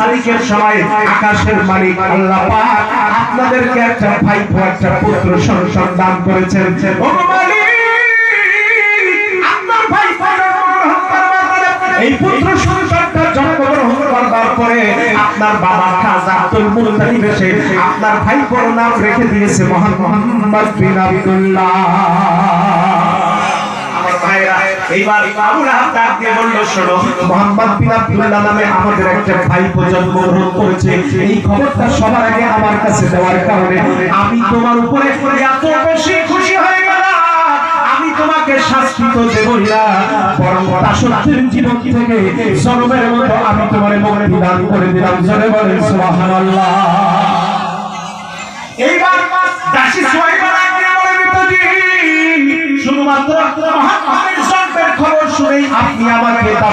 শুভে সাদিকের সময় আকাশের মালিক আল্লাহ পাক আপনাদেরকে একটা ভাই একটা পুত্র সন্তান দান করেছেন। ও মালিক, আপনার ভাই এই পুত্র সন্তানটা জন্মগ্রহণ করবার পরে আপনার বাবা খাজা আব্দুল মুত্তালিব এসে আপনার ভাই বড় নাম রেখে দিয়েছে মহান মোহাম্মদ বিন আব্দুল্লাহ। ভাইরা এইবার আবুল আহাব ডাক দিয়ে বলল, শোনো, মোহাম্মদ বিন আব্দুল্লাহ নামে আমাদের একটা ভাই জন্মগ্রহণ করেছে। এই খবরটা সবার আগে আমার কাছে দেওয়ার কারণে আমি তোমার উপরে এত বেশি খুশি হয়ে গেলাম। তোমাকে শাস্তি তো দেবই না, বরং দাসত্বের জীবন থেকে জন্মের মতো আমি তোমার মুক্তি দান করে দিলাম। জনে বলেন, সুবহানাল্লাহ। এইবার দাসী সোয়াইবা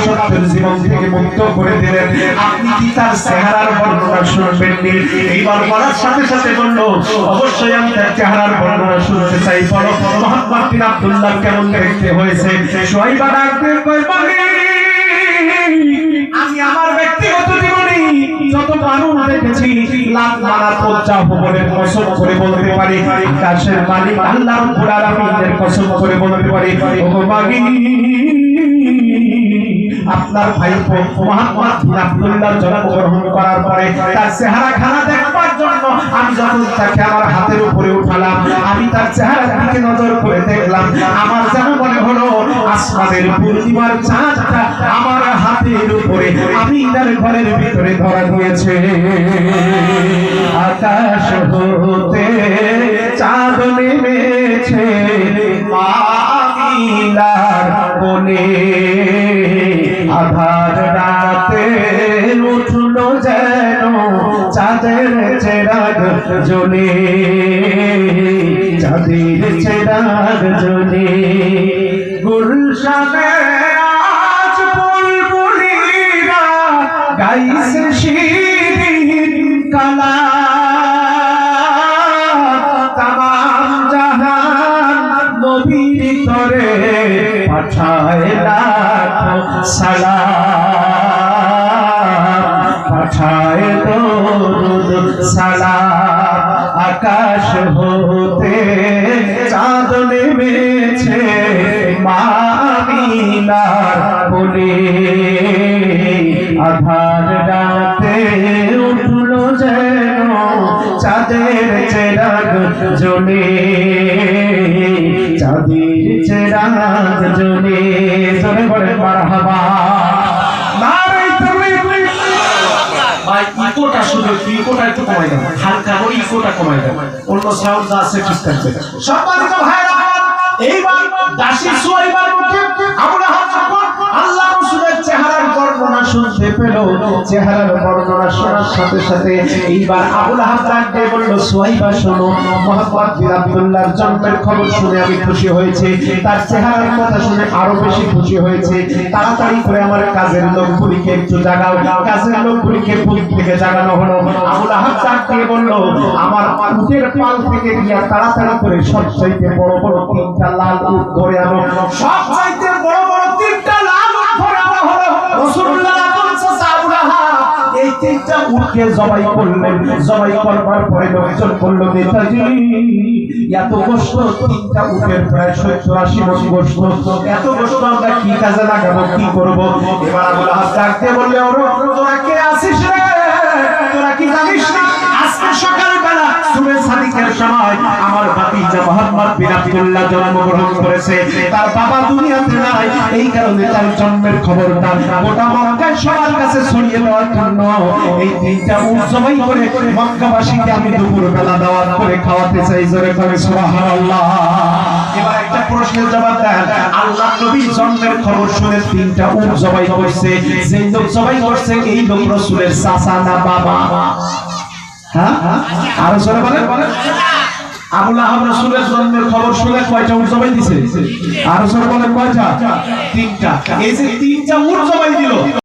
দাসত্বের জীবন থেকে মুক্ত করে দিলেন। আপনি কি তার চেহারার বর্ণনা শুনবেন এইবার বলার সাথে সাথে বলল অবশ্যই আমি তার চেহারার বর্ণনা শুনতে চাই। বলো মোহাম্মদ বিন আব্দুল্লাহ কেমন দেখতে হয়েছে? "মালিক, আমি আমার ব্যক্তিগত জীবনে যত মানুষ দেখেছি লাখ মালা পঞ্চা ভবনের কসম করে বলতে পারি। আকাশের মালিক আল্লাহ রাব্বুল আলামিনের কসম করে বলতে পারি। ওগো আপনার ভাই মোহাম্মদ আব্দুল্লাহ জন্মগ্রহণ করার পরে তার চেহারা খানা দেখবার জন্য আমি যখন তাকে আমার হাতের উপরে উঠালাম, আমি তার চেহারার দিকে নজর করে দেখলাম, আমার যেন মনে হলো আসমানের পূর্ণিমার চাঁদটা আমার হাতের উপরে, আমি তার ঘরের ভিতরে ধরা দিয়েছে আকাশ হতে চাঁদের চেরাগ জোনে চাঁদের চেরাগ জ্বলে আকাশ হতে চাঁদ নেমেছে, মামিনার বলে আধার রাতে উঠল যেন, চাঁদের চেরাগ জ্বলে। চাঁদের চেরাগ জ্বলে। জোরে বলে মারহাবা। ইকোটা শুধু একটু, ইকোটা একটু কমাই দাও। হালকা ওই ইকোটা কমাই দাও। অন্য সাউন্ড যা আছে ঠিক এইবার দাসী সুয়াইবার মুখে আমরা হাত আল্লাহ চেহারার বর্ণনা শোনার সাথে সাথে এইবার আবুল বলল সুয়াইবা শোনো, মোহাম্মদ বিন জন্মের খবর শুনে আমি খুশি হয়েছে। তার চেহারার কথা শুনে আরও বেশি খুশি হয়েছে। তাড়াতাড়ি করে আমার কাজের একটু জাগাও। কাজের ভূত থেকে জাগানো হলো। আবুল ডাক দিয়ে বলল, আমার উটের পাল থেকে গিয়া তাড়াতাড়ি করে সবচাইতে বড় বড় তিনটা লাল ধরে আনো। সবচাইতে তিনটা উটকে জবাই করলেন, জবাই করবার পরে লোকজন বলল, নেতাজি, এত গোস্ত তিনটা উটের প্রায় সত্তর আশি মন গোস্ত এত গোস্ত আমরা কি কাজে লাগাবো, কি করব? এবার আবুল আহাব ডাকতে বললে, ওরো, তোরা কে আসিস রে? তোরা কি জানিস না? আজকে সকালবেলা সুবে সাদিকের সময় আমার ভাতিজা মোহাম্মদ বিন আব্দুল্লাহ জন্মগ্রহণ করেছে, তার বাবা দুনিয়াতে নাই। এই কারণে তার জন্মের খবরটা গোটা মক্কায় সবার কাছে ছড়িয়ে দেওয়ার জন্য এই তিনটা উট করে মক্কাবাসীকে আমি দুপুর বেলা দাওয়াত করে খাওয়াতে চাই। জোরে করে সুবহানাল্লাহ। এবার একটা প্রশ্নের জবাব দেন। আল্লাহ নবীর জন্মের খবর শুনে তিনটা উট জবাই করছে। যেই লোক জবাই করছে, এই লোক রাসূলের চাচা না বাবা? হ্যাঁ? আরও সরে বলেন। আবুল আহম রসুলের জন্মের খবর শুনে কয়টা উঠ জবাই দিছে? আরও বলেন কয়টা? তিনটা। এই যে তিনটা উঠ জবাই দিল।